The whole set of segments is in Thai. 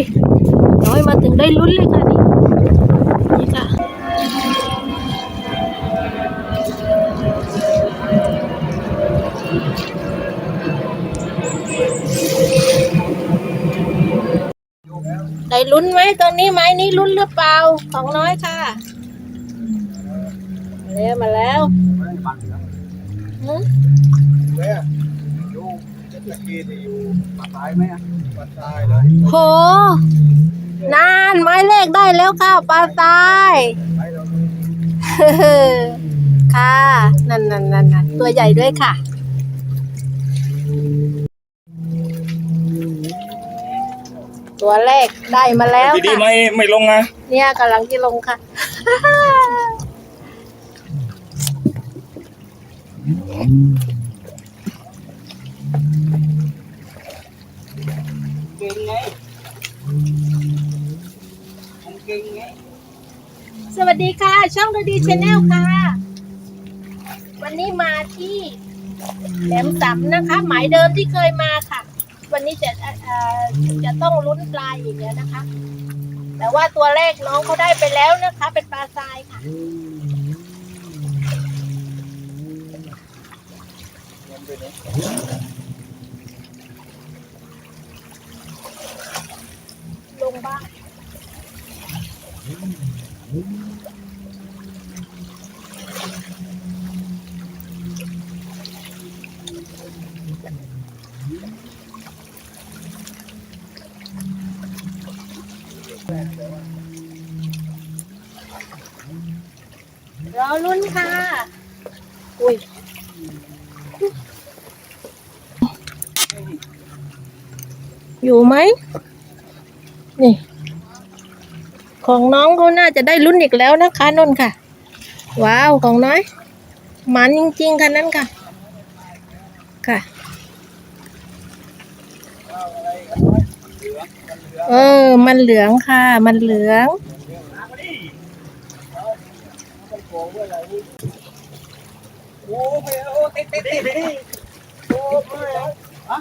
ยน้อยมาถึงได้ลุ้นเลยค่ะนี่นี่ค่ะได้ลุ้นไหมตอนนี้ไม้นี้ลุ้นหรือเปล่าของน้อยค่ะมาแล้วมาแล้วหือ Bé, vô, chắc là kia thì vô, bà tải mấy anh. ดซ้ายไหมอะปัดซ้ายเลยโห นานไม้เลขได้แล้วค่ะปลาตายไปเราค่ะนั่นนั่นนั่นนั่นตัวใหญ่ด้วยค่ะ ตัวแรกได้มาแล้วดีดีค่ะไม่ไม่ลงนะเนี่ยกำลังจะลงค่ะ เก่งไงผมเก่งไง สวัสดีค่ะ ช่องดดีชาแนลค่ะ วันนี้มาที่แหลมสำนะคะ หมายเดิมที่เคยมาค่ะ วันนี้จะเอ่อจะต้องลุ้นปลาอีกแล้วนะคะ แต่ว่าตัวแรกน้องเขาได้ไปแล้วนะคะ เป็นปลาทรายค่ะ ลงบ้าง รอลุ้นค่ะ อุ้ยอยู่ไหม ของน้องเขาน่าจะได้ลุ้นอีกแล้วนะคะนนค่ะ ว้าวของน้อยหมันจริงๆค่ะนั่นค่ะ ค่ะ เออ มันเหลืองค่ะ มันเหลือง โอ้โอ้ติดติดติดติดโอ้ไปอะ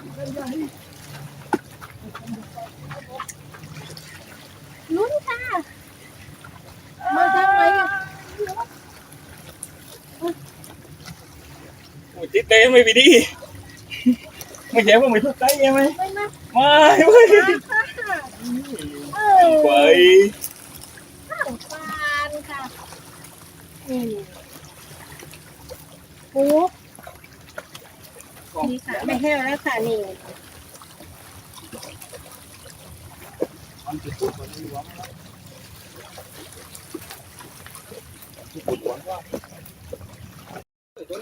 ลุ้นค่ะ มาทำไมอะ โอ้ยติดเต้ไม่ดีดีไม่ใช่ว่าไม่ทุกใจใช่ไหมไม่มาไม่ไม่ค่ะเออไปข้าวปานค่ะนี่ปุ๊บนี่ค่ะไม่แห้วแล้วค่ะนี่มันจะพูดคนนี้ว่าโอ้อ ยู่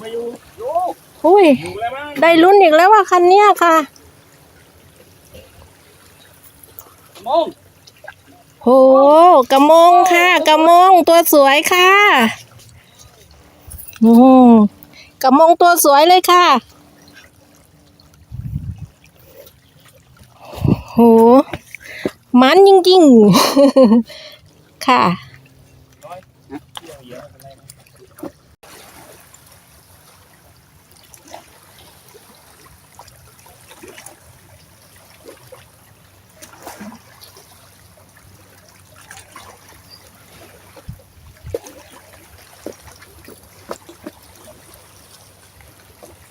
ไม่อยู่อยู่หุยอยู่แล้วมั้งได้ลุ้นอีกแล้วว่าคันเนี้ยค่ะมองโหกระมงค่ะ กระมงตัวสวยค่ะโอ้กระมงตัวสวยเลยค่ะโหมันจริงๆ ค่ะ ป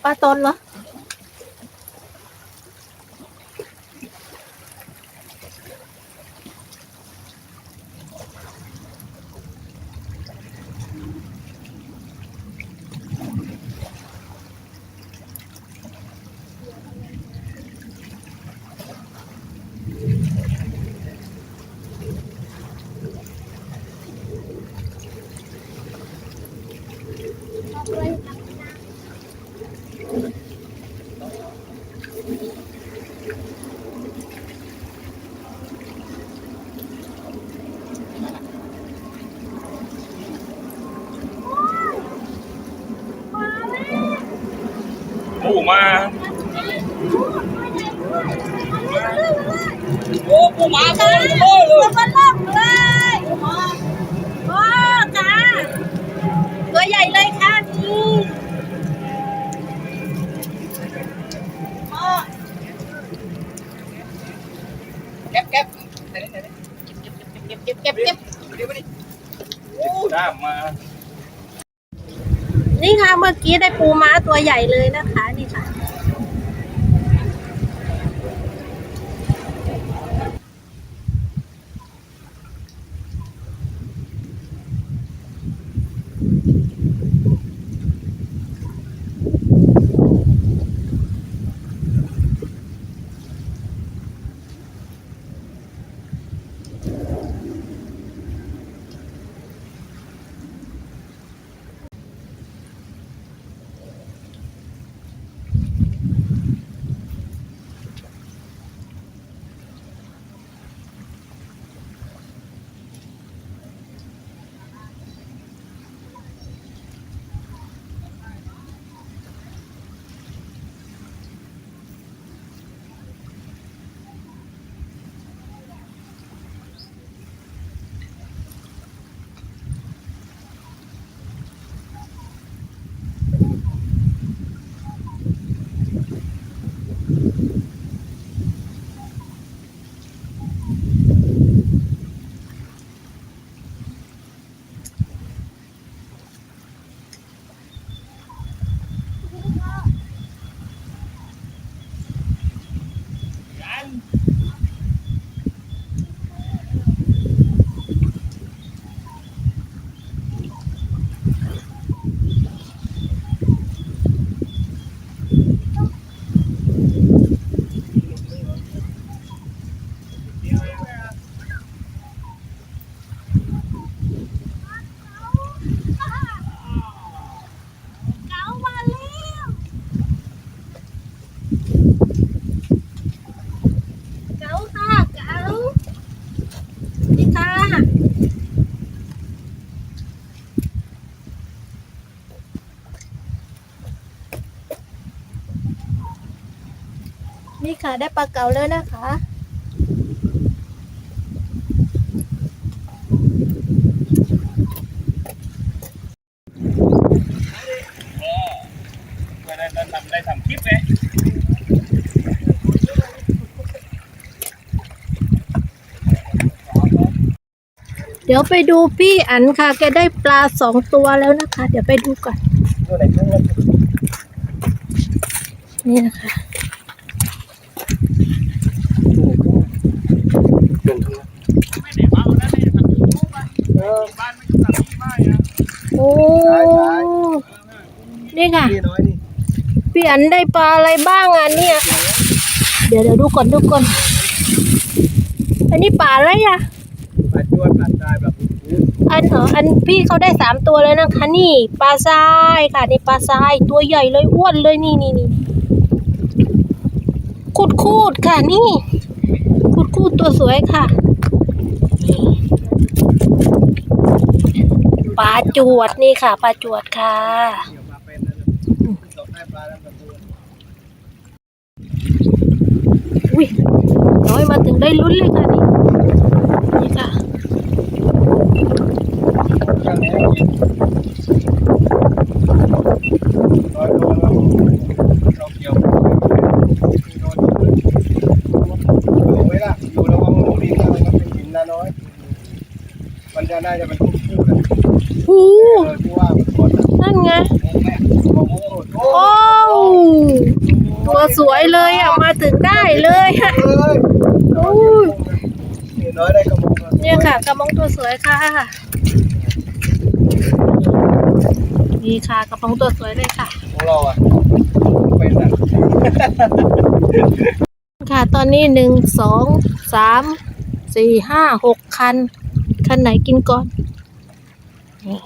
ลาตนเหรอ โอ้มาโอ้ปูมาโอ้โอ้เลยมันลอกเลยโอ้ค่ะตัวใหญ่เลยค่ะนี่โอ้เก็บเก็บเก็บเก็บเก็บเก็บเดี๋ยวไปดิด้ามมา นี่ค่ะเมื่อกี้ได้ปูม้าตัวใหญ่เลยนะคะนี่ค่ะ Bye. นี่ค่ะได้ปลาเก๋าแล้วนะคะก็ได้ทำได้ทำคลิปไงเดี๋ยวไปดูพี่อันค่ะ แกได้ปลาสองตัวแล้วนะคะ เดี๋ยวไปดูก่อนตัวไหนข้างล่างนี่นะคะ ไม่ได้มาแล้วนี่ทำยูทูบอะ เออ บ้านไม่ต้องทำที่บ้านอะ โอ้ใช่ใช่นี่ค่ะนี่น้อยนี่พี่อันได้ปลาอะไรบ้างอะเนี่ย เดี๋ยวเดี๋ยวดูก่อนดูก่อน อันนี้ปลาอะไรอะปลาจวดปลาทรายแบบอันเหรออันพี่เขาได้สามตัวเลยนะคะนี่ปลาทรายค่ะนี่ปลาทรายตัวใหญ่เลยอ้วนเลยนี่นี่นี่คูดคูดค่ะนี่คูดคูดตัวสวยค่ะนี่ปลาจวดนี่ค่ะปลาจวดค่ะเดี๋ยวมาเป็นนะตกได้ปลาแล้วมาดูอุ้ยน้อยมาถึงได้ลุ้นเลยค่ะนี่นี่ค่ะข้างนี้ร้อยโลแล้วเราเกี่ยวโดนอยู่ไหมล่ะอยู่ระวังหนูดีนะมันเป็นหินนะน้อยมันจะน่าจะเป็นคู่ๆกัน หู เออกูว่ามันคนนะ นั่นไง แม่ โอ้โหโอ้โอ้ตัวสวยเลยอะมาถึงได้เลยค่ะเลยโอ้ยนี่น้อยได้กระมงเนี่ยค่ะกระมงตัวสวยค่ะ นี่ค่ะกระมงตัวสวยเลยค่ะของเราอะเป็นอะค่ะตอนนี้หนึ่งสองสามสี่ห้าหกคัน คันไหนกินก่อนนี่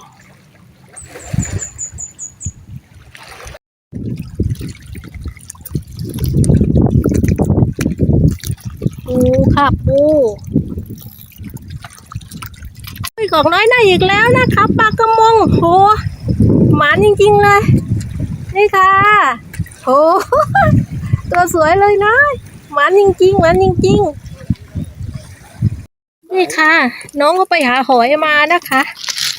ปู ค่ะปูเฮ้ยของน้อยหน่าอีกแล้วนะคะปลากระมงโหหมานจริงๆเลย นี่ค่ะโหตัวสวยเลยนะหวานจริงๆหวานจริงๆ นี่ค่ะ น้องก็ไปหาหอยมานะคะ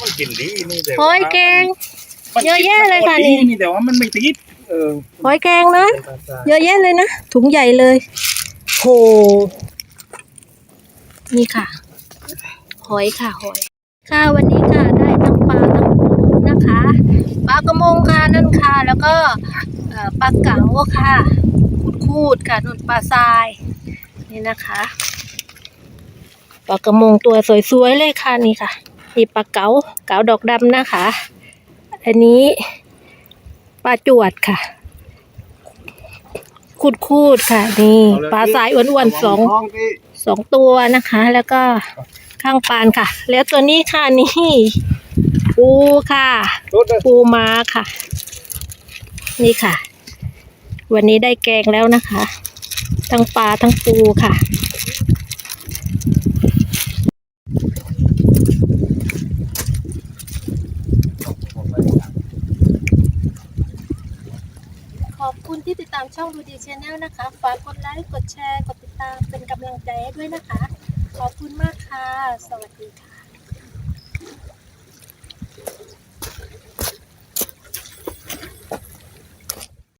มันกินดีนี่แต่หอยแกงมันเยอะแยะเลยค่ะนี่นี่แต่ว่ามันไม่ติดเออหอยแกงนะเป็นตาตาเยอะแยะเลยนะถุงใหญ่เลยโห นี่ค่ะ หอยค่ะหอย ค่ะวันนี้ค่ะได้ทั้งปลาทั้งปูนะคะปลากระมงค่ะนั่นค่ะ แล้วก็ปลาเก๋าค่ะคูดๆค่ะนุ่นปลาทราย นี่นะคะปลากระมงตัวสวยๆเลยค่ะนี่ค่ะนี่ปลาเก๋าเก๋าดอกดำนะคะ อันนี้ปลาจวดค่ะ คูดคูดๆค่ะ นี่ปลาสายอ้วนๆสองท้องที่สองตัวนะคะ แล้วก็ข้างปานค่ะ แล้วตัวนี้ค่ะนี่ปูค่ะรุดเลยปูม้าค่ะ นี่ค่ะ วันนี้ได้แกงแล้วนะคะ ทั้งปลาทั้งปูค่ะ ขอบคุณที่ติดตามช่องดูดีชแนลนะคะ ฝากกดไลค์ กดแชร์ กดติดตามเป็นกำลังใจให้ด้วยนะคะ ขอบคุณมากค่ะ สวัสดีค่ะ